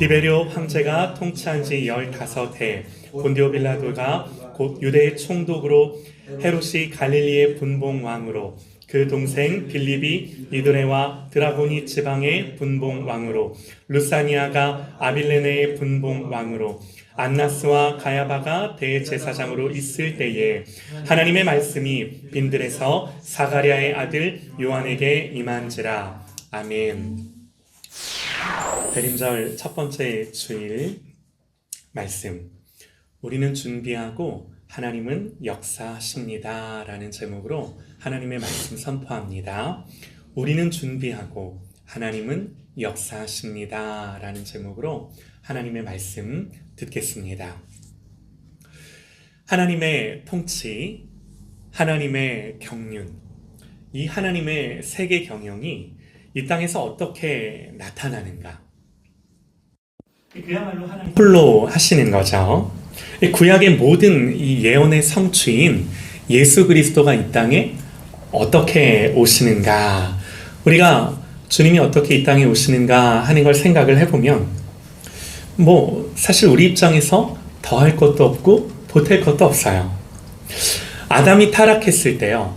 디베리오 황제가 통치한 지 15해 본디오 빌라도가 곧 유대의 총독으로 헤롯이 갈릴리의 분봉 왕으로 그 동생 빌립이 이드레와 드라고니 지방의 분봉 왕으로 루사니아가 아빌레네의 분봉 왕으로 안나스와 가야바가 대제사장으로 있을 때에 하나님의 말씀이 빈들에서 사가랴의 아들 요한에게 임한지라 아멘. 대림절 첫 번째 주일 말씀. 우리는 준비하고 하나님은 역사하십니다. 라는 제목으로 하나님의 말씀 선포합니다. 우리는 준비하고 하나님은 역사하십니다. 라는 제목으로 하나님의 말씀 듣겠습니다. 하나님의 통치, 하나님의 경륜, 이 하나님의 세계 경영이 이 땅에서 어떻게 나타나는가? 그야말로 하나님 홀로 하시는 거죠. 이 구약의 모든 이 예언의 성취인 예수 그리스도가 이 땅에 어떻게 오시는가? 우리가 주님이 어떻게 이 땅에 오시는가 하는 걸 생각을 해보면, 뭐, 사실 우리 입장에서 더할 것도 없고, 보탤 것도 없어요. 아담이 타락했을 때요,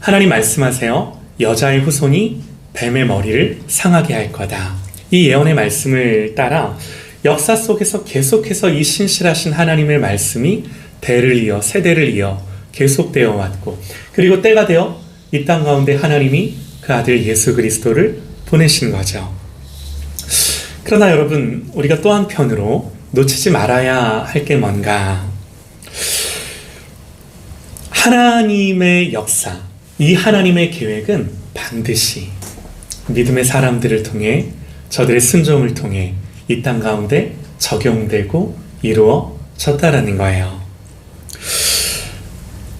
하나님 말씀하세요. 여자의 후손이 뱀의 머리를 상하게 할 거다. 이 예언의 말씀을 따라 역사 속에서 계속해서 이 신실하신 하나님의 말씀이 대를 이어 세대를 이어 계속되어 왔고 그리고 때가 되어 이 땅 가운데 하나님이 그 아들 예수 그리스도를 보내신 거죠. 그러나 여러분 우리가 또 한편으로 놓치지 말아야 할 게 뭔가 하나님의 역사 이 하나님의 계획은 반드시 믿음의 사람들을 통해 저들의 순종을 통해 이 땅 가운데 적용되고 이루어졌다라는 거예요.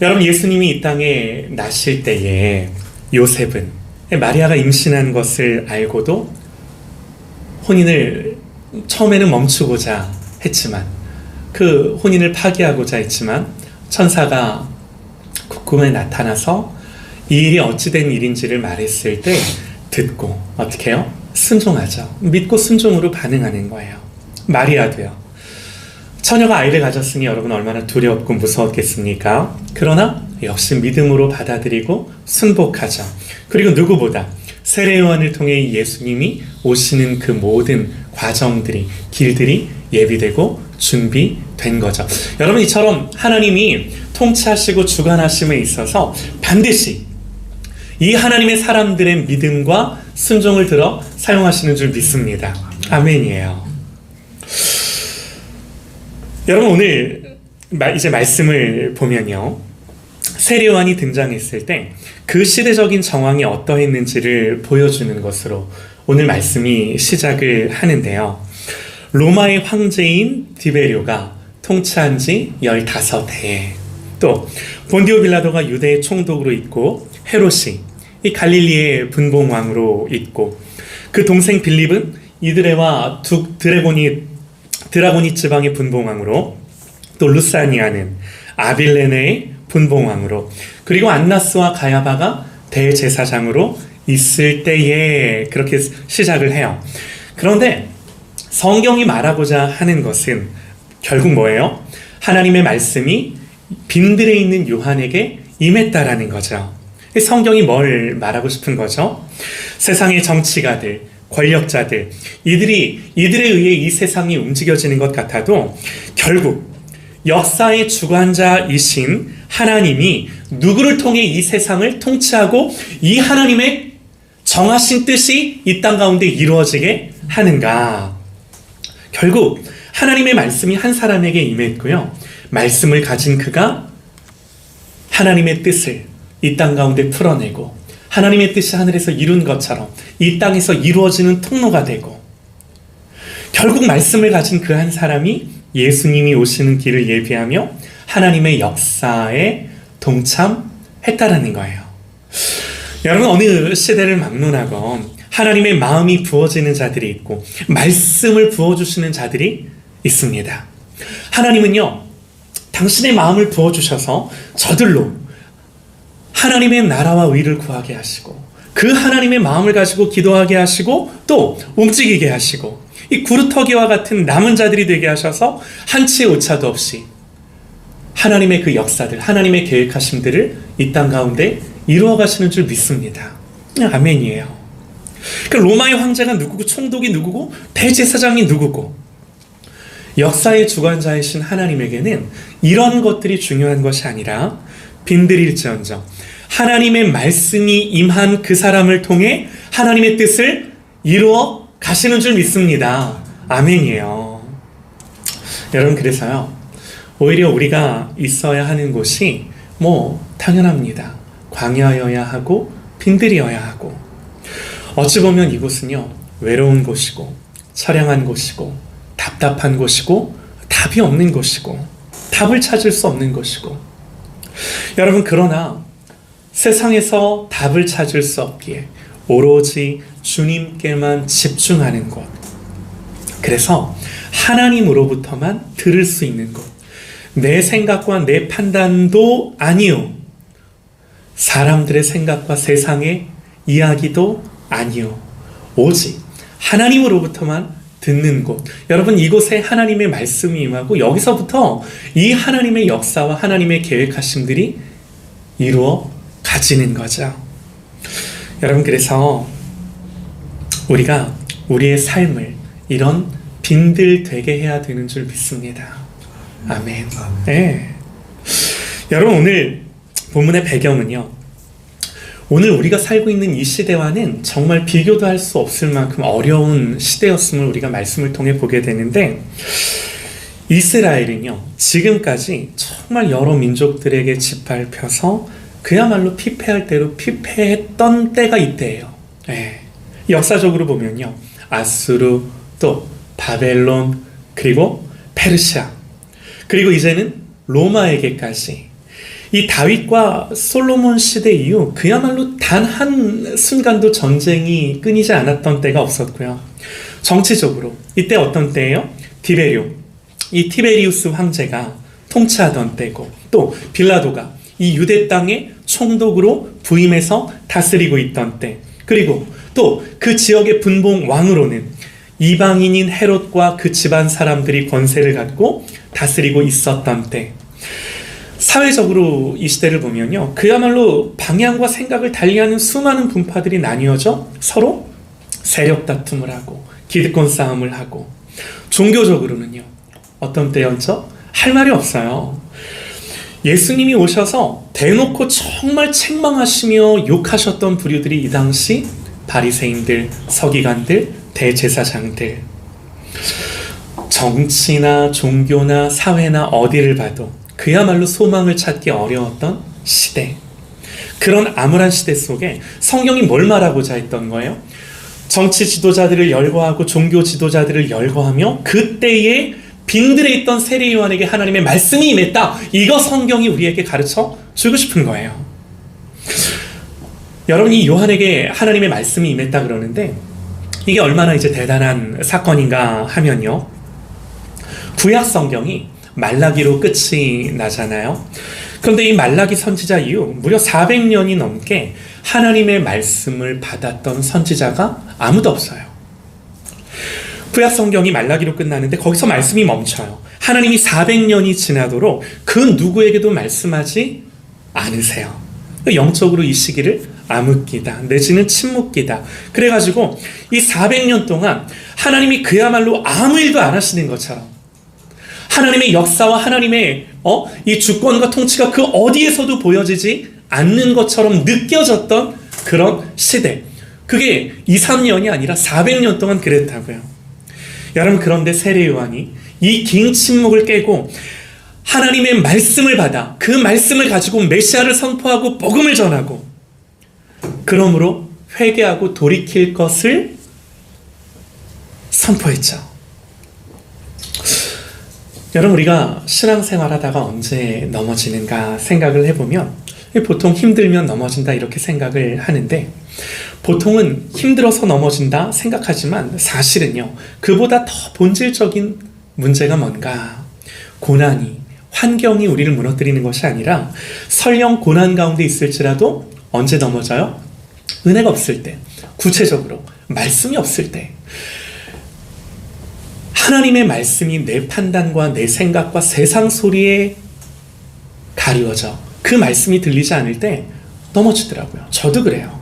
여러분 예수님이 이 땅에 나실 때에 요셉은 마리아가 임신한 것을 알고도 혼인을 처음에는 멈추고자 했지만 그 혼인을 파기하고자 했지만 천사가 꿈에 나타나서 이 일이 어찌된 일인지를 말했을 때 듣고 어떻게 해요? 순종하죠. 믿고 순종으로 반응하는 거예요. 마리아도요. 처녀가 아이를 가졌으니 여러분 얼마나 두렵고 무서웠겠습니까? 그러나 역시 믿음으로 받아들이고 순복하죠. 그리고 누구보다 세례요한을 통해 예수님이 오시는 그 모든 과정들이 길들이 예비되고 준비된 거죠. 여러분 이처럼 하나님이 통치하시고 주관하심에 있어서 반드시 이 하나님의 사람들의 믿음과 순종을 들어 사용하시는 줄 믿습니다. 아멘이에요. 여러분 오늘 이제 말씀을 보면요. 세례요한이 등장했을 때 그 시대적인 정황이 어떠했는지를 보여주는 것으로 오늘 말씀이 시작을 하는데요. 로마의 황제인 디베료가 통치한 지 15해. 또 본디오 빌라도가 유대의 총독으로 있고 헤롯이 이 갈릴리의 분봉왕으로 있고 그 동생 빌립은 이드레와 두 드래곤이 드라고니 지방의 분봉왕으로 또 루사니아는 아빌레네의 분봉왕으로 그리고 안나스와 가야바가 대제사장으로 있을 때에 그렇게 시작을 해요. 그런데 성경이 말하고자 하는 것은 결국 뭐예요? 하나님의 말씀이 빈들에 있는 요한에게 임했다라는 거죠. 성경이 뭘 말하고 싶은 거죠? 세상의 정치가들, 권력자들, 이들이 이들에 의해 이 세상이 움직여지는 것 같아도 결국 역사의 주관자이신 하나님이 누구를 통해 이 세상을 통치하고 이 하나님의 정하신 뜻이 이 땅 가운데 이루어지게 하는가? 결국 하나님의 말씀이 한 사람에게 임했고요. 말씀을 가진 그가 하나님의 뜻을 이 땅 가운데 풀어내고 하나님의 뜻이 하늘에서 이룬 것처럼 이 땅에서 이루어지는 통로가 되고 결국 말씀을 가진 그 한 사람이 예수님이 오시는 길을 예비하며 하나님의 역사에 동참했다라는 거예요. 여러분 어느 시대를 막론하건 하나님의 마음이 부어지는 자들이 있고 말씀을 부어주시는 자들이 있습니다. 하나님은요 당신의 마음을 부어주셔서 저들로 하나님의 나라와 의를 구하게 하시고 그 하나님의 마음을 가지고 기도하게 하시고 또 움직이게 하시고 이 구루터기와 같은 남은 자들이 되게 하셔서 한치의 오차도 없이 하나님의 그 역사들, 하나님의 계획하심들을 이 땅 가운데 이루어 가시는 줄 믿습니다. 아멘이에요. 그 로마의 황제가 누구고 총독이 누구고 대제사장이 누구고 역사의 주관자이신 하나님에게는 이런 것들이 중요한 것이 아니라 빈들일지언정 하나님의 말씀이 임한 그 사람을 통해 하나님의 뜻을 이루어 가시는 줄 믿습니다. 아멘이에요. 여러분 그래서요. 오히려 우리가 있어야 하는 곳이 뭐 당연합니다. 광야여야 하고 빈들이어야 하고 어찌 보면 이곳은요 외로운 곳이고 처량한 곳이고 답답한 곳이고 답이 없는 곳이고 답을 찾을 수 없는 곳이고 여러분 그러나 세상에서 답을 찾을 수 없기에 오로지 주님께만 집중하는 곳. 그래서 하나님으로부터만 들을 수 있는 곳. 내 생각과 내 판단도 아니요 사람들의 생각과 세상의 이야기도 아니요 오직 하나님으로부터만 듣는 곳. 여러분 이곳에 하나님의 말씀이 임하고 여기서부터 이 하나님의 역사와 하나님의 계획하심들이 이루어 가지는 거죠. 여러분 그래서 우리가 우리의 삶을 이런 빈들 되게 해야 되는 줄 믿습니다. 아멘. 네. 여러분 오늘 본문의 배경은요. 오늘 우리가 살고 있는 이 시대와는 정말 비교도 할 수 없을 만큼 어려운 시대였음을 우리가 말씀을 통해 보게 되는데 이스라엘은요 지금까지 정말 여러 민족들에게 짓밟혀서 그야말로 피폐할 대로 피폐했던 때가 이때예요. 네. 역사적으로 보면요 아수르 또 바벨론 그리고 페르시아 그리고 이제는 로마에게까지 이 다윗과 솔로몬 시대 이후 그야말로 단 한 순간도 전쟁이 끊이지 않았던 때가 없었고요. 정치적으로 이때 어떤 때예요? 디베리오 이 티베리우스 황제가 통치하던 때고 또 빌라도가 이 유대 땅의 총독으로 부임해서 다스리고 있던 때 그리고 또 그 지역의 분봉 왕으로는 이방인인 헤롯과 그 집안 사람들이 권세를 갖고 다스리고 있었던 때 사회적으로 이 시대를 보면요. 그야말로 방향과 생각을 달리하는 수많은 분파들이 나뉘어져 서로 세력 다툼을 하고 기득권 싸움을 하고 종교적으로는요. 어떤 때였죠? 할 말이 없어요. 예수님이 오셔서 대놓고 정말 책망하시며 욕하셨던 부류들이 이 당시 바리새인들, 서기관들, 대제사장들 정치나 종교나 사회나 어디를 봐도 그야말로 소망을 찾기 어려웠던 시대. 그런 암울한 시대 속에 성경이 뭘 말하고자 했던 거예요? 정치 지도자들을 열거하고 종교 지도자들을 열거하며 그때에 빈들에 있던 세례 요한에게 하나님의 말씀이 임했다. 이거 성경이 우리에게 가르쳐 주고 싶은 거예요. 여러분이 요한에게 하나님의 말씀이 임했다 그러는데 이게 얼마나 이제 대단한 사건인가 하면요. 구약 성경이 말라기로 끝이 나잖아요. 그런데 이 말라기 선지자 이후 무려 400년이 넘게 하나님의 말씀을 받았던 선지자가 아무도 없어요. 구약 성경이 말라기로 끝나는데 거기서 말씀이 멈춰요. 하나님이 400년이 지나도록 그 누구에게도 말씀하지 않으세요. 영적으로 이 시기를 암흑기다, 내지는 침묵기다. 그래가지고 이 400년 동안 하나님이 그야말로 아무 일도 안 하시는 것처럼 하나님의 역사와 하나님의 어? 이 주권과 통치가 그 어디에서도 보여지지 않는 것처럼 느껴졌던 그런 시대. 그게 2, 3년이 아니라 400년 동안 그랬다고요. 여러분 그런데 세례 요한이 이 긴 침묵을 깨고 하나님의 말씀을 받아 그 말씀을 가지고 메시아를 선포하고 복음을 전하고 그러므로 회개하고 돌이킬 것을 선포했죠. 여러분 우리가 신앙생활 하다가 언제 넘어지는가 생각을 해보면 보통 힘들면 넘어진다 이렇게 생각을 하는데 보통은 힘들어서 넘어진다 생각하지만 사실은요 그보다 더 본질적인 문제가 뭔가 고난이 환경이 우리를 무너뜨리는 것이 아니라 설령 고난 가운데 있을지라도 언제 넘어져요? 은혜가 없을 때 구체적으로 말씀이 없을 때 하나님의 말씀이 내 판단과 내 생각과 세상 소리에 가리워져 그 말씀이 들리지 않을 때 넘어지더라고요. 저도 그래요.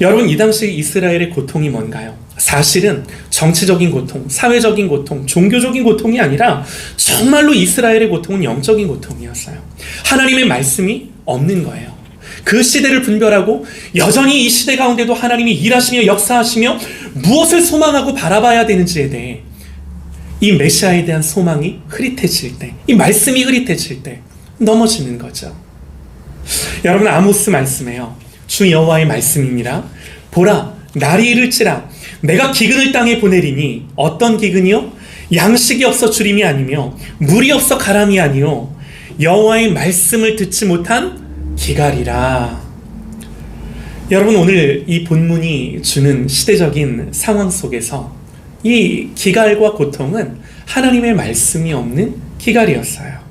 여러분 이 당시 이스라엘의 고통이 뭔가요? 사실은 정치적인 고통, 사회적인 고통, 종교적인 고통이 아니라 정말로 이스라엘의 고통은 영적인 고통이었어요. 하나님의 말씀이 없는 거예요. 그 시대를 분별하고 여전히 이 시대 가운데도 하나님이 일하시며 역사하시며 무엇을 소망하고 바라봐야 되는지에 대해 이 메시아에 대한 소망이 흐릿해질 때, 이 말씀이 흐릿해질 때 넘어지는 거죠. 여러분 아모스 말씀에요. 주 여호와의 말씀입니다. 보라 날이 이를지라 내가 기근을 땅에 보내리니 어떤 기근이요? 양식이 없어 주림이 아니며 물이 없어 가람이 아니요 여호와의 말씀을 듣지 못한 기갈이라. 여러분 오늘 이 본문이 주는 시대적인 상황 속에서 이 기갈과 고통은 하나님의 말씀이 없는 기갈이었어요.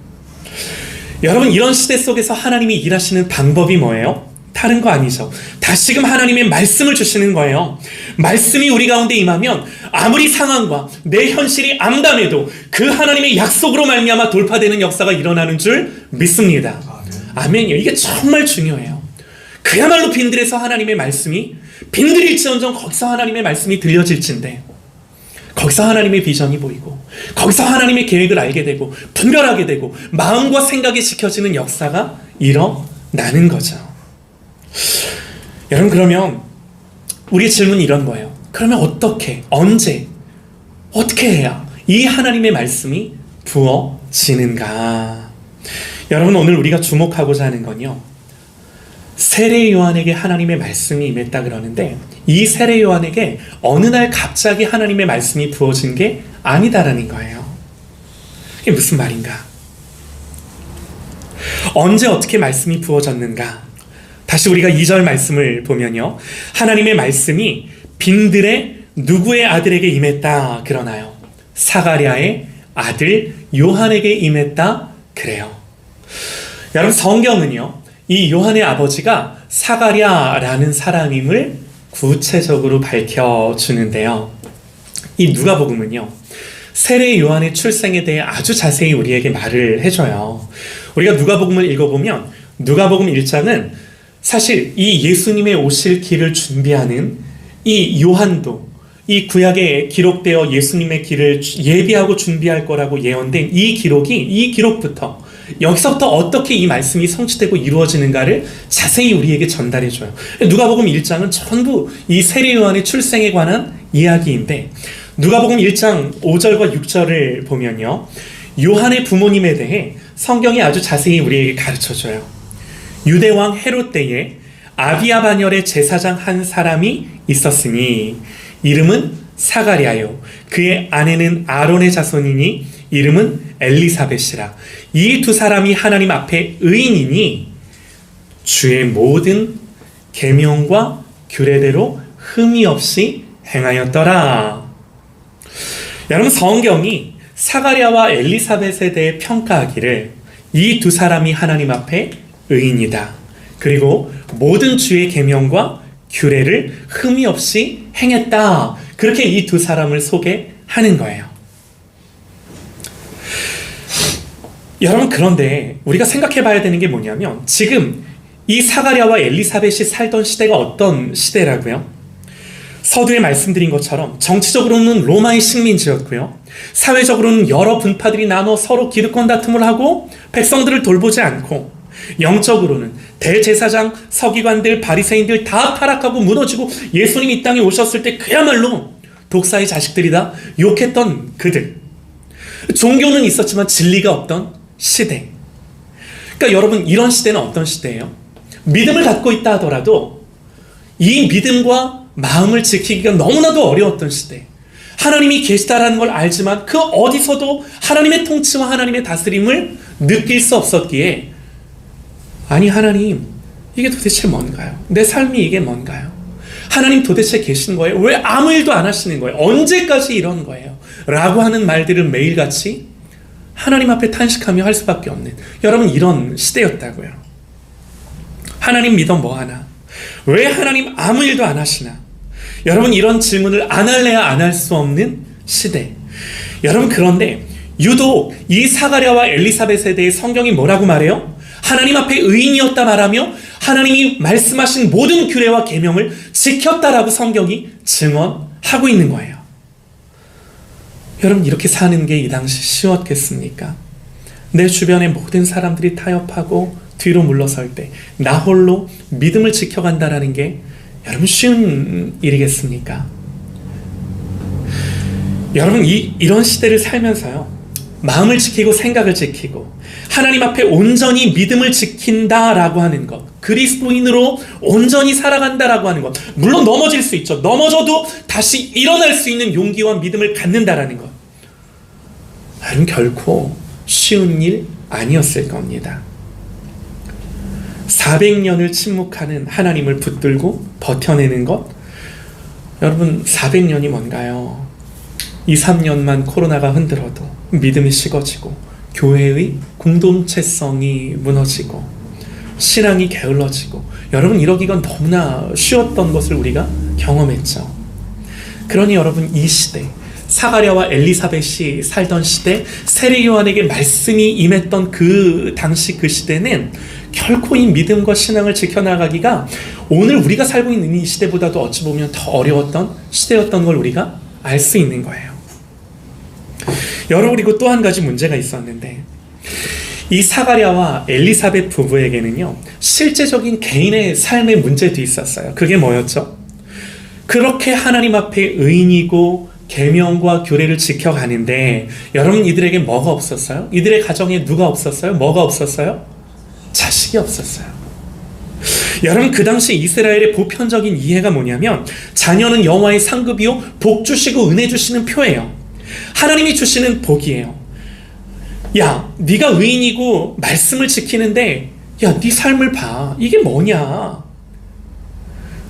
여러분 이런 시대 속에서 하나님이 일하시는 방법이 뭐예요? 다른 거 아니죠. 다시금 하나님의 말씀을 주시는 거예요. 말씀이 우리 가운데 임하면 아무리 상황과 내 현실이 암담해도 그 하나님의 약속으로 말미암아 돌파되는 역사가 일어나는 줄 믿습니다. 아멘이요. 이게 정말 중요해요. 그야말로 빈들에서 하나님의 말씀이 빈들일지언정 거기서 하나님의 말씀이 들려질진데 거기서 하나님의 비전이 보이고 거기서 하나님의 계획을 알게 되고 분별하게 되고 마음과 생각이 지켜지는 역사가 일어나는 거죠. 여러분 그러면 우리 질문이 이런 거예요. 그러면 어떻게 언제 어떻게 해야 이 하나님의 말씀이 부어지는가? 여러분 오늘 우리가 주목하고자 하는 건요. 세례 요한에게 하나님의 말씀이 임했다 그러는데 이 세례 요한에게 어느 날 갑자기 하나님의 말씀이 부어진 게 아니다라는 거예요. 이게 무슨 말인가? 언제 어떻게 말씀이 부어졌는가? 다시 우리가 2절 말씀을 보면요. 하나님의 말씀이 빈들의 누구의 아들에게 임했다 그러나요? 사가랴의 아들 요한에게 임했다 그래요. 여러분 성경은요. 이 요한의 아버지가 사가랴라는 사람임을 구체적으로 밝혀 주는데요. 이 누가복음은요. 세례 요한의 출생에 대해 아주 자세히 우리에게 말을 해줘요. 우리가 누가복음을 읽어보면 누가복음 1장은 사실 이 예수님의 오실 길을 준비하는 이 요한도 이 구약에 기록되어 예수님의 길을 예비하고 준비할 거라고 예언된 이 기록이 이 기록부터 여기서부터 어떻게 이 말씀이 성취되고 이루어지는가를 자세히 우리에게 전달해 줘요. 누가복음 1장은 전부 이 세례 요한의 출생에 관한 이야기인데 누가복음 1장 5절과 6절을 보면요. 요한의 부모님에 대해 성경이 아주 자세히 우리에게 가르쳐 줘요. 유대왕 헤롯 때에 아비아 반열의 제사장 한 사람이 있었으니 이름은 사가랴요 그의 아내는 아론의 자손이니 이름은 엘리사벳이라 이 두 사람이 하나님 앞에 의인이니 주의 모든 계명과 규례대로 흠이 없이 행하였더라. 여러분 성경이 사가랴와 엘리사벳에 대해 평가하기를 이 두 사람이 하나님 앞에 의인이다. 그리고 모든 주의 계명과 규례를 흠이 없이 행했다. 그렇게 이 두 사람을 소개하는 거예요. 여러분 그런데 우리가 생각해 봐야 되는 게 뭐냐면 지금 이 사가랴와 엘리사벳이 살던 시대가 어떤 시대라고요? 서두에 말씀드린 것처럼 정치적으로는 로마의 식민지였고요. 사회적으로는 여러 분파들이 나눠 서로 기득권 다툼을 하고 백성들을 돌보지 않고 영적으로는 대제사장, 서기관들, 바리새인들 다 타락하고 무너지고 예수님 이 땅에 오셨을 때 그야말로 독사의 자식들이다 욕했던 그들. 종교는 있었지만 진리가 없던 시대. 그러니까 여러분 이런 시대는 어떤 시대예요? 믿음을 갖고 있다 하더라도 이 믿음과 마음을 지키기가 너무나도 어려웠던 시대. 하나님이 계시다라는 걸 알지만 그 어디서도 하나님의 통치와 하나님의 다스림을 느낄 수 없었기에 아니 하나님 이게 도대체 뭔가요? 내 삶이 이게 뭔가요? 하나님 도대체 계신 거예요? 왜 아무 일도 안 하시는 거예요? 언제까지 이런 거예요? 라고 하는 말들을 매일같이 하나님 앞에 탄식하며 할 수밖에 없는 여러분 이런 시대였다고요. 하나님 믿어 뭐 하나? 왜 하나님 아무 일도 안 하시나? 여러분 이런 질문을 안 할래야 안 할 수 없는 시대. 여러분 그런데 유독 이 사가랴와 엘리사벳에 대해 성경이 뭐라고 말해요? 하나님 앞에 의인이었다 말하며 하나님이 말씀하신 모든 규례와 계명을 지켰다라고 성경이 증언하고 있는 거예요. 여러분 이렇게 사는 게 이 당시 쉬웠겠습니까? 내 주변의 모든 사람들이 타협하고 뒤로 물러설 때 나 홀로 믿음을 지켜간다라는 게 여러분 쉬운 일이겠습니까? 여러분 이 이런 시대를 살면서요. 마음을 지키고 생각을 지키고 하나님 앞에 온전히 믿음을 지킨다라고 하는 것. 그리스도인으로 온전히 살아간다라고 하는 것. 물론 넘어질 수 있죠. 넘어져도 다시 일어날 수 있는 용기와 믿음을 갖는다라는 것. 여러분 결코 쉬운 일 아니었을 겁니다. 400년을 침묵하는 하나님을 붙들고 버텨내는 것. 여러분 400년이 뭔가요? 2, 3년만 코로나가 흔들어도 믿음이 식어지고 교회의 공동체성이 무너지고 신앙이 게을러지고 여러분 이러기가 너무나 쉬웠던 것을 우리가 경험했죠. 그러니 여러분 이 시대 사가랴와 엘리사벳이 살던 시대 세례 요한에게 말씀이 임했던 그 당시 그 시대는 결코 이 믿음과 신앙을 지켜나가기가 오늘 우리가 살고 있는 이 시대보다도 어찌 보면 더 어려웠던 시대였던 걸 우리가 알 수 있는 거예요. 여러분 그리고 또 한 가지 문제가 있었는데 이 사가랴와 엘리사벳 부부에게는요 실제적인 개인의 삶의 문제도 있었어요. 그게 뭐였죠? 그렇게 하나님 앞에 의인이고 계명과 교례를 지켜가는데 여러분 이들에게 뭐가 없었어요? 이들의 가정에 누가 없었어요? 뭐가 없었어요? 자식이 없었어요. 여러분 그 당시 이스라엘의 보편적인 이해가 뭐냐면 자녀는 여호와의 상급이요 복 주시고 은혜 주시는 표예요. 하나님이 주시는 복이에요. 야, 네가 의인이고 말씀을 지키는데 야, 네 삶을 봐. 이게 뭐냐?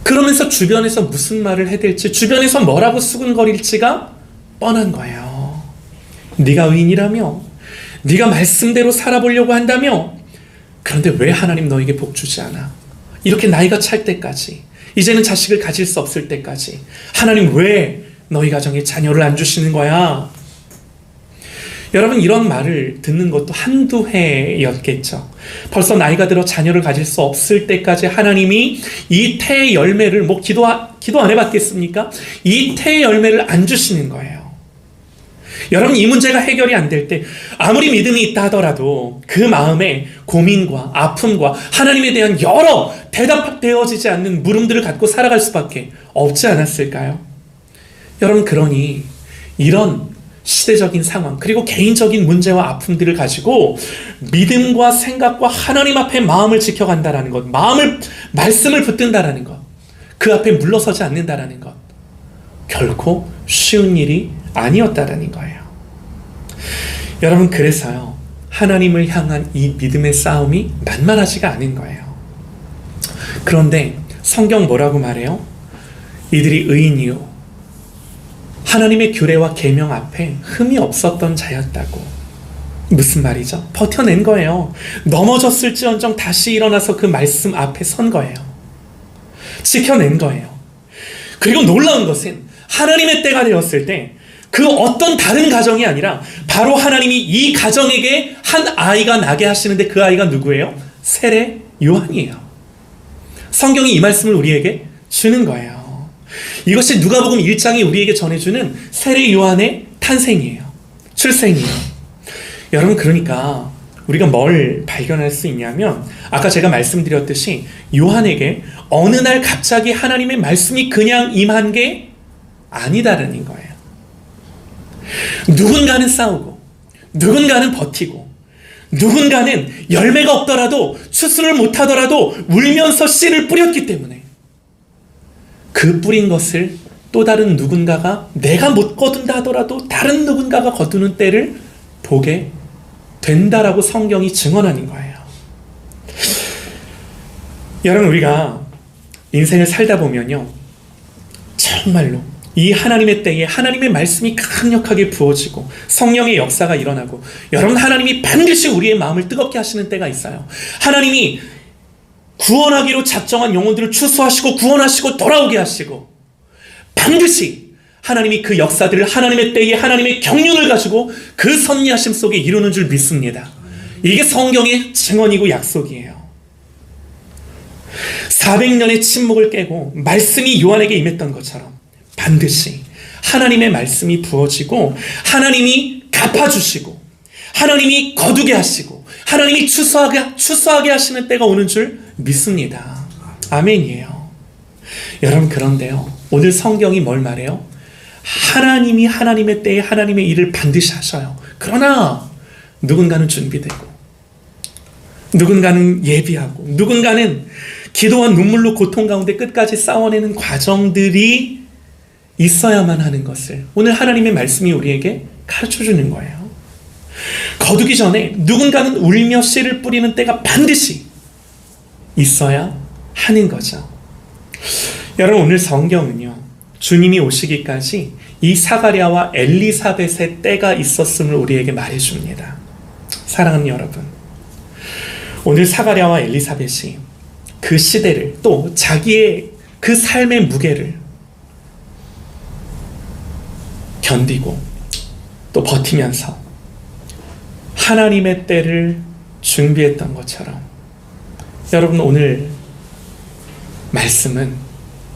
그러면서 주변에서 무슨 말을 해댈지, 주변에서 뭐라고 수근거릴지가 뻔한 거예요. 네가 의인이라며, 네가 말씀대로 살아보려고 한다며, 그런데 왜 하나님 너에게 복 주지 않아? 이렇게 나이가 찰 때까지, 이제는 자식을 가질 수 없을 때까지, 하나님 왜 너희 가정에 자녀를 안 주시는 거야? 여러분 이런 말을 듣는 것도 한두 해였겠죠. 벌써 나이가 들어 자녀를 가질 수 없을 때까지 하나님이 이 태의 열매를 뭐 기도 기도 안 해봤겠습니까? 이 태의 열매를 안 주시는 거예요. 여러분 이 문제가 해결이 안 될 때 아무리 믿음이 있다 하더라도 그 마음에 고민과 아픔과 하나님에 대한 여러 대답되어지지 않는 물음들을 갖고 살아갈 수밖에 없지 않았을까요? 여러분 그러니 이런 시대적인 상황, 그리고 개인적인 문제와 아픔들을 가지고 믿음과 생각과 하나님 앞에 마음을 지켜간다라는 것, 마음을, 말씀을 붙든다라는 것, 그 앞에 물러서지 않는다라는 것, 결코 쉬운 일이 아니었다라는 거예요. 여러분, 그래서요, 하나님을 향한 이 믿음의 싸움이 만만하지가 않은 거예요. 그런데 성경 뭐라고 말해요? 이들이 의인이요. 하나님의 규례와 계명 앞에 흠이 없었던 자였다고. 무슨 말이죠? 버텨낸 거예요. 넘어졌을지언정 다시 일어나서 그 말씀 앞에 선 거예요. 지켜낸 거예요. 그리고 놀라운 것은 하나님의 때가 되었을 때 그 어떤 다른 가정이 아니라 바로 하나님이 이 가정에게 한 아이가 나게 하시는데 그 아이가 누구예요? 세례 요한이에요. 성경이 이 말씀을 우리에게 주는 거예요. 이것이 누가복음 1장이 우리에게 전해주는 세례 요한의 탄생이에요. 출생이에요. 여러분 그러니까 우리가 뭘 발견할 수 있냐면 아까 제가 말씀드렸듯이 요한에게 어느 날 갑자기 하나님의 말씀이 그냥 임한 게 아니다라는 거예요. 누군가는 싸우고 누군가는 버티고 누군가는 열매가 없더라도 추수를 못하더라도 울면서 씨를 뿌렸기 때문에 그 뿌린 것을 또 다른 누군가가 내가 못 거둔다 하더라도 다른 누군가가 거두는 때를 보게 된다라고 성경이 증언하는 거예요. 여러분 우리가 인생을 살다 보면요. 정말로 이 하나님의 때에 하나님의 말씀이 강력하게 부어지고 성령의 역사가 일어나고 여러분 하나님이 반드시 우리의 마음을 뜨겁게 하시는 때가 있어요. 하나님이 구원하기로 작정한 영혼들을 추수하시고 구원하시고 돌아오게 하시고 반드시 하나님이 그 역사들을 하나님의 때에 하나님의 경륜을 가지고 그 섭리하심 속에 이루는 줄 믿습니다. 이게 성경의 증언이고 약속이에요. 400년의 침묵을 깨고 말씀이 요한에게 임했던 것처럼 반드시 하나님의 말씀이 부어지고 하나님이 갚아주시고 하나님이 거두게 하시고 하나님이 추수하게, 추수하게 하시는 때가 오는 줄 믿습니다. 아멘이에요. 여러분 그런데요. 오늘 성경이 뭘 말해요? 하나님이 하나님의 때에 하나님의 일을 반드시 하셔요. 그러나 누군가는 준비되고 누군가는 예비하고 누군가는 기도와 눈물로 고통 가운데 끝까지 싸워내는 과정들이 있어야만 하는 것을 오늘 하나님의 말씀이 우리에게 가르쳐 주는 거예요. 거두기 전에 누군가는 울며 씨를 뿌리는 때가 반드시 있어야 하는 거죠. 여러분 오늘 성경은요. 주님이 오시기까지 이 사가랴와 엘리사벳의 때가 있었음을 우리에게 말해 줍니다. 사랑하는 여러분. 오늘 사가랴와 엘리사벳이 그 시대를 또 자기의 그 삶의 무게를 견디고 또 버티면서 하나님의 때를 준비했던 것처럼 여러분 오늘 말씀은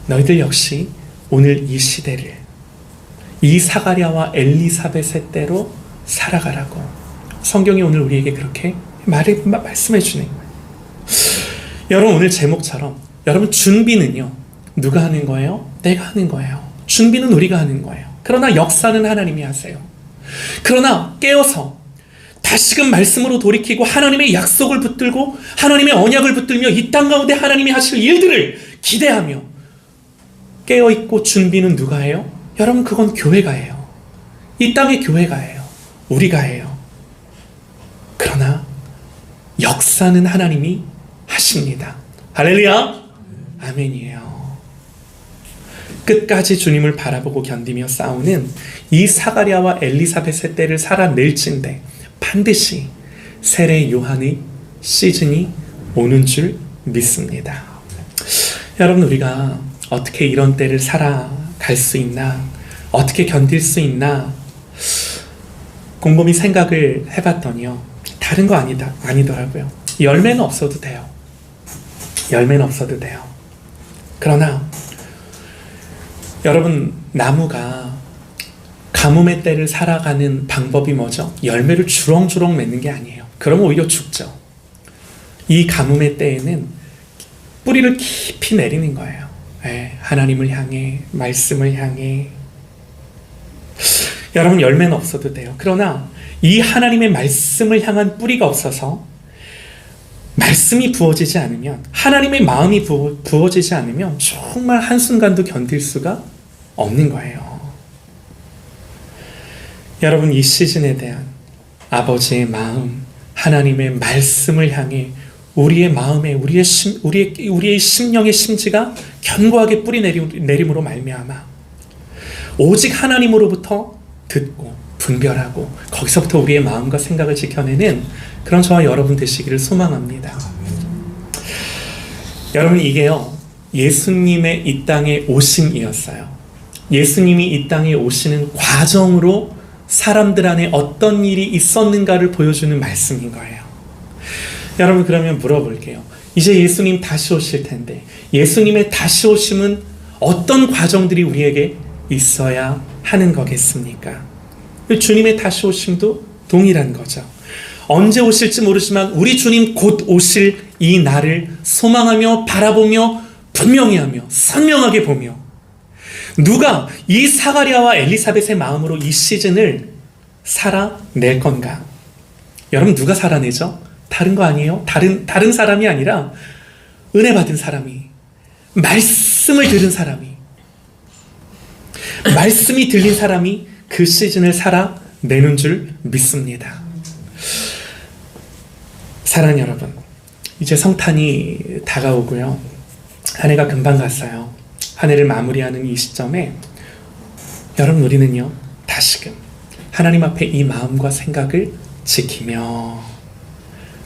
너희들 역시 오늘 이 시대를 이 사가랴와 엘리사벳의 때로 살아가라고 성경이 오늘 우리에게 그렇게 말해, 말씀해 주는 거예요. 여러분 오늘 제목처럼 여러분 준비는요 누가 하는 거예요? 내가 하는 거예요. 준비는 우리가 하는 거예요. 그러나 역사는 하나님이 하세요. 그러나 깨어서 다시금 말씀으로 돌이키고 하나님의 약속을 붙들고 하나님의 언약을 붙들며 이 땅 가운데 하나님이 하실 일들을 기대하며 깨어 있고 준비는 누가 해요? 여러분 그건 교회가 해요. 이 땅의 교회가 해요. 우리가 해요. 그러나 역사는 하나님이 하십니다. 할렐루야. 아멘이에요. 끝까지 주님을 바라보고 견디며 싸우는 이 사가랴와 엘리사벳의 때를 살아낼진데 반드시 세례 요한의 시즌이 오는 줄 믿습니다. 여러분 우리가 어떻게 이런 때를 살아갈 수 있나? 어떻게 견딜 수 있나? 곰곰이 생각을 해봤더니요 다른 거 아니다 아니더라고요. 열매는 없어도 돼요. 열매는 없어도 돼요. 그러나 여러분 나무가 가뭄의 때를 살아가는 방법이 뭐죠? 열매를 주렁주렁 맺는 게 아니에요. 그럼 오히려 죽죠. 이 가뭄의 때에는 뿌리를 깊이 내리는 거예요. 네, 하나님을 향해, 말씀을 향해. 여러분 열매는 없어도 돼요. 그러나 이 하나님의 말씀을 향한 뿌리가 없어서 말씀이 부어지지 않으면 하나님의 마음이 부어, 지지 않으면 정말 한순간도 견딜 수가 없는 거예요. 여러분 이 시즌에 대한 아버지의 마음, 하나님의 말씀을 향해 우리의 마음에 우리의 심, 우리의 우리의 심령의 심지가 견고하게 뿌리 내림 으로 말미암아 오직 하나님으로부터 듣고 분별하고 거기서부터 우리의 마음과 생각을 지켜내는 그런 저와 여러분 되시기를 소망합니다. 여러분 이게요 예수님의 이 땅에 오심이었어요. 예수님이 이 땅에 오시는 과정으로 사람들 안에 어떤 일이 있었는가를 보여주는 말씀인 거예요. 여러분 그러면 물어볼게요. 이제 예수님 다시 오실 텐데 예수님의 다시 오심은 어떤 과정들이 우리에게 있어야 하는 거겠습니까? 주님의 다시 오심도 동일한 거죠. 언제 오실지 모르지만 우리 주님 곧 오실 이 날을 소망하며 바라보며 분명히 하며 선명하게 보며 누가 이 사가랴와 엘리사벳의 마음으로 이 시즌을 살아낼 건가? 여러분 누가 살아내죠? 다른 거 아니에요? 다른 다른 사람이 아니라 은혜 받은 사람이 말씀을 들은 사람이 말씀이 들린 사람이 그 시즌을 살아내는 줄 믿습니다. 사랑 여러분, 이제 성탄이 다가오고요. 한 해가 금방 갔어요. 한 해를 마무리하는 이 시점에 여러분 우리는요 다시금 하나님 앞에 이 마음과 생각을 지키며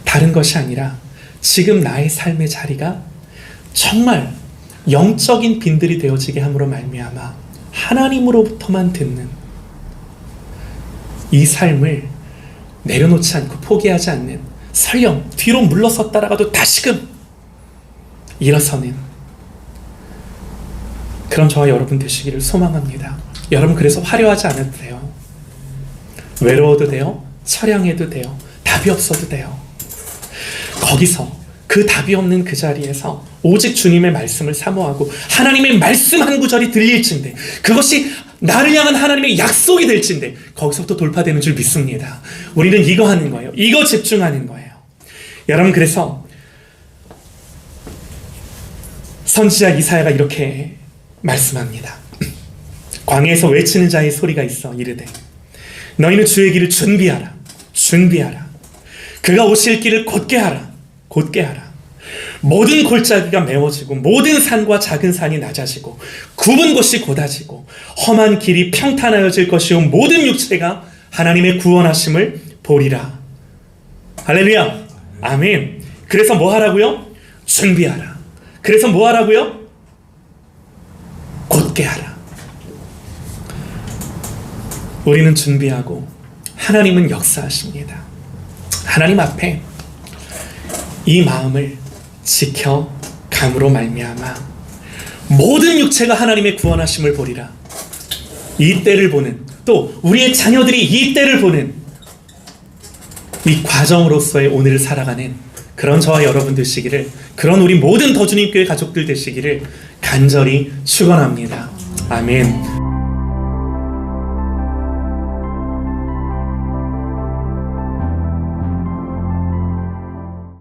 다른 것이 아니라 지금 나의 삶의 자리가 정말 영적인 빈들이 되어지게 함으로 말미암아 하나님으로부터만 듣는 이 삶을 내려놓지 않고 포기하지 않는 설령 뒤로 물러섰다라가도 다시금 일어서는 그런 저와 여러분 되시기를 소망합니다. 여러분 그래서 화려하지 않아도 돼요. 외로워도 돼요. 처량해도 돼요. 답이 없어도 돼요. 거기서 그 답이 없는 그 자리에서 오직 주님의 말씀을 사모하고 하나님의 말씀 한 구절이 들릴진데 그것이 나를 향한 하나님의 약속이 될진데 거기서부터 돌파되는 줄 믿습니다. 우리는 이거 하는 거예요. 이거 집중하는 거예요. 여러분 그래서 선지자 이사야가 이렇게 말씀합니다. 광야에서 외치는 자의 소리가 있어 이르되 너희는 주의 길을 준비하라 준비하라 그가 오실 길을 곧게 하라 곧게 하라 모든 골짜기가 메워지고 모든 산과 작은 산이 낮아지고 굽은 곳이 곧아지고 험한 길이 평탄하여질 것이요 모든 육체가 하나님의 구원하심을 보리라 할렐루야 아멘 그래서 뭐 하라고요? 준비하라 그래서 뭐 하라고요? 곧게 하라 우리는 준비하고 하나님은 역사하십니다. 하나님 앞에 이 마음을 지켜 감으로 말미암아 모든 육체가 하나님의 구원하심을 보리라. 이 때를 보는 또 우리의 자녀들이 이 때를 보는 이 과정으로서의 오늘을 살아가는 그런 저와 여러분 되시기를 그런 우리 모든 더 주님교회 가족들 되시기를 간절히 축원합니다. 아멘.